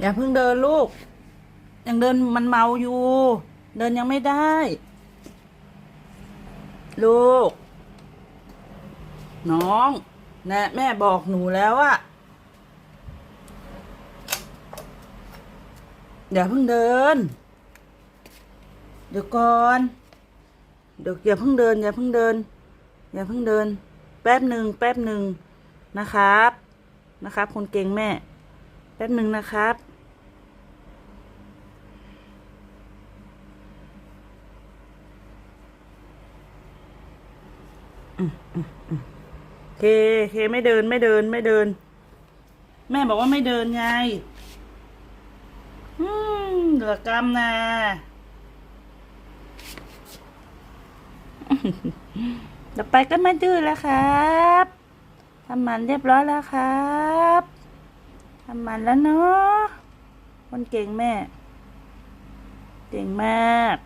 อย่าเพิ่งเดินลูก ยังเดินมันเมาอยู่ เดินยังไม่ได้ ลูก น้องแนะแม่บอกหนูแล้วอะอย่าเพิ่งเดิน เดี๋ยวก่อนเดี๋ยวอย่าเพิ่งเดิน อย่าเพิ่งเดิน อย่าเพิ่งเดิน แป๊บหนึ่งแป๊บหนึ่งนะครับ นะครับคนเก่งแม่ แป๊บหนึ่งนะครับ เค เค ไม่เดิน ไม่เดิน ไม่เดิน แม่บอกว่าไม่เดินไง อืมเหลือกรรมนะต่อไปก็ไม่ดื้อแล้วครับ ทำมันเรียบร้อยแล้วครับ ทำมันแล้วเนาะคนเก่งแม่ เก่งมาก